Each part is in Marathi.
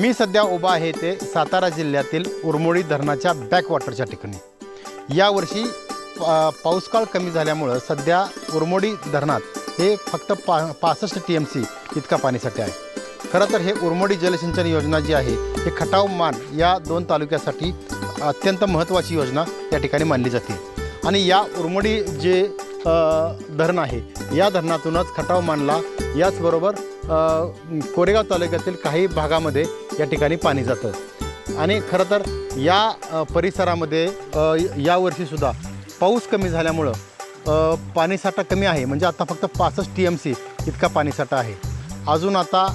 मी सध्या उभा आहे ते सातारा जिल्ह्यातील उरमोडी धरणाच्या बॅकवॉटरच्या ठिकाणी. यावर्षी पा पाऊसकाळ कमी झाल्यामुळं सध्या उरमोडी धरणात हे फक्त पा पासष्ट टी एम सी इतका पाणीसाठी आहे. खरं तर हे उरमोडी जलसिंचन योजना जी आहे हे खटाव मान या दोन तालुक्यासाठी अत्यंत महत्त्वाची योजना या ठिकाणी मानली जाते. आणि या उरमोडी जे धरण आहे. या धरणातूनच खटाव मानला याचबरोबर कोरेगाव तालुक्यातील काही भागामध्ये या ठिकाणी पाणी जातं. आणि खरं तर या परिसरामध्ये यावर्षीसुद्धा पाऊस कमी झाल्यामुळं पाणीसाठा कमी आहे. म्हणजे आता फक्त पासष्ट टी एम सी इतका पाणीसाठा आहे. अजून आता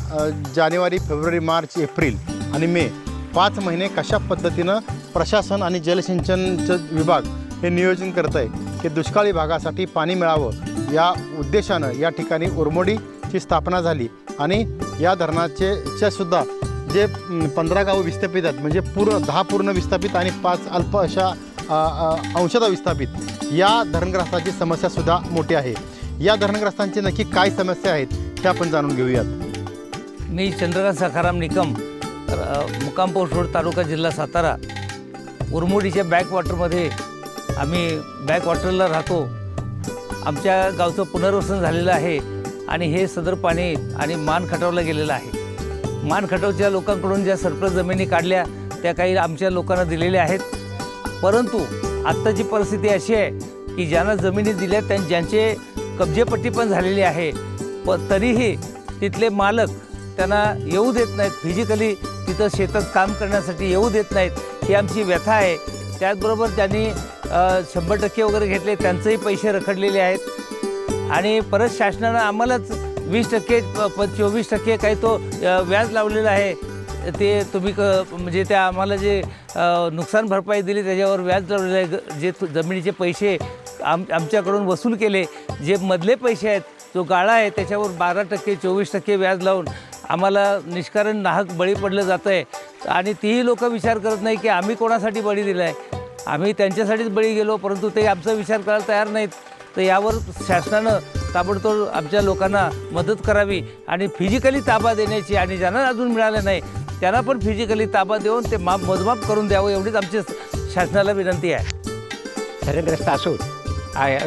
जानेवारी फेब्रुवारी मार्च एप्रिल आणि मे पाच महिने कशा पद्धतीनं प्रशासन आणि जलसिंचनचं विभाग हे नियोजन करत आहे की दुष्काळी भागासाठी पाणी मिळावं या उद्देशानं या ठिकाणी उरमोडीची स्थापना झाली. आणि या धरणाचे च्या सुद्धा जे पंधरा गावं विस्थापित आहेत म्हणजे पूर्ण दहा पूर्ण विस्थापित आणि पाच अल्प अशा अंशतः विस्थापित या धरणग्रस्ताची समस्यासुद्धा मोठी आहे. या धरणग्रस्तांची नक्की काय समस्या आहेत त्या आपण जाणून घेऊयात. मी चंद्रकांत सखाराम निकम र- मुक्काम पोस्ट रोड तालुका जिल्हा सातारा उरमोडीच्या बॅकवॉटरमध्ये आम्ही बॅकवॉटरला राहतो. आमच्या गावचं पुनर्वसन झालेलं आहे आणि हे सदर पाणी आणि मान खटावला गेलेलं आहे. मान खटावच्या लोकांकडून ज्या सरप्लस जमिनी काढल्या त्या काही आमच्या लोकांना दिलेल्या आहेत. परंतु आत्ताची परिस्थिती अशी आहे की ज्यांना जमिनी दिल्या त्यां ज्यांचे कब्जेपट्टी पण झालेली आहे प तरीही तिथले मालक त्यांना येऊ देत नाहीत. फिजिकली तिथं शेतात काम करण्यासाठी येऊ देत नाहीत. ही आमची व्यथा आहे. त्याचबरोबर त्यांनी शंभर टक्के वगैरे घेतले त्यांचेही पैसे रखडलेले आहेत. आणि परत शासनानं आम्हालाच वीस टक्के प- प चोवीस टक्के काही तो व्याज लावलेला आहे. ते तुम्ही क म्हणजे त्या आम्हाला जे नुकसान भरपाई दिली त्याच्यावर व्याज लावलेलं आहे. जे तु- जमिनीचे पैसे आम आमच्याकडून वसूल केले जे मधले पैसे आहेत जो गाळा आहे त्याच्यावर बारा टक्के चोवीस टक्के व्याज लावून आम्हाला निष्कारण नाहक बळी पडलं जातं आहे आणि तीही लोक विचार करत नाही की आम्ही कोणासाठी बळी दिला आहे आम्ही त्यांच्यासाठीच बळी गेलो परंतु ते आमचा विचार करायला तयार नाहीत. तर यावर शासनानं ताबडतोब आमच्या लोकांना मदत करावी आणि फिजिकली ताबा देण्याची आणि ज्यांना अजून मिळालं नाही त्यांना पण फिजिकली ताबा देऊन ते माप मोजमाप करून द्यावं एवढीच आमची शासनाला विनंती आहे. धरणग्रस्त असून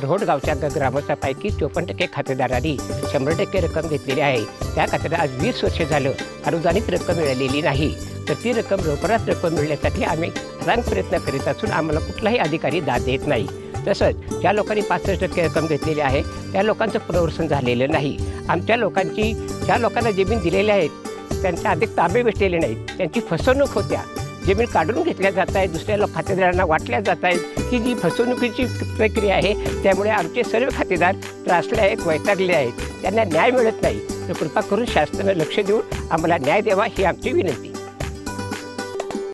रोड गावच्या ग्रामस्थापैकी चोपन्न टक्के खातेदारांनी शंभर टक्के रक्कम घेतलेली आहे. त्या खात्याला आज वीस वर्ष झालं. अनुदानित रक्कम मिळालेली नाही. तर ती रक्कम लवकरात रक्कम मिळण्यासाठी आम्ही रांग प्रयत्न करीत असून आम्हाला कुठलाही अधिकारी दाद देत नाही. तसंच ज्या लोकांनी पासष्ट टक्के रक्कम घेतलेली आहे त्या लोकांचं पुनर्वसन झालेलं नाही. आमच्या लोकांची ज्या लोकांना जमीन दिलेल्या आहेत त्यांच्या अधिक ताबे भेटलेले नाहीत. त्यांची फसवणूक होत्या. जमीन काढून घेतल्या जात आहेत दुसऱ्या लोक खातेदारांना वाटल्या जात आहेत ही जी फसवणुकीची प्रक्रिया आहे त्यामुळे आमचे सर्व खातेदार त्रासले आहेत वैतागले आहेत. त्यांना न्याय मिळत नाही. तर कृपा करून शासनानं लक्ष देऊन आम्हाला न्याय द्यावा ही आमची विनंती